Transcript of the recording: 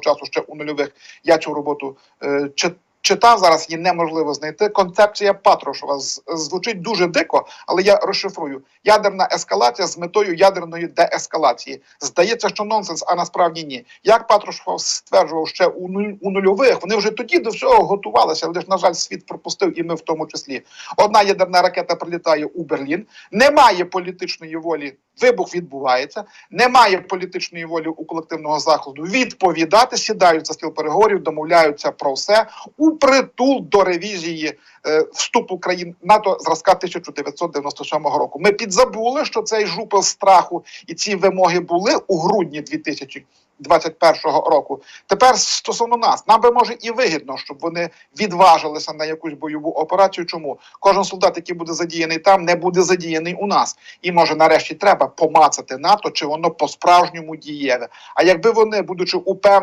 часу ще у нульових. Я цю роботу е, чи- читав. Зараз її неможливо знайти. Концепція Патрушева звучить дуже дико, але я розшифрую: ядерна ескалація з метою ядерної деескалації. Здається, що нонсенс, а насправді ні. Як Патрушев стверджував ще у нуль у нульових, вони вже тоді до всього готувалися, але ж на жаль, світ пропустив, і ми в тому числі. Одна ядерна ракета прилітає у Берлін. Немає політичної волі. Вибух відбувається. Немає політичної волі у колективного заходу відповідати, сідають за стіл переговорів, домовляються про все у притул до ревізії е, вступу країн НАТО зразка 1997 року. Ми підзабули, що цей жупел страху і ці вимоги були у грудні 2021 року. Тепер стосовно нас, нам би може і вигідно, щоб вони відважилися на якусь бойову операцію. Чому кожен солдат, який буде задіяний там, не буде задіяний у нас, і може нарешті треба помацати НАТО, чи воно по справжньому дієве. А якби вони, будучи упевнені.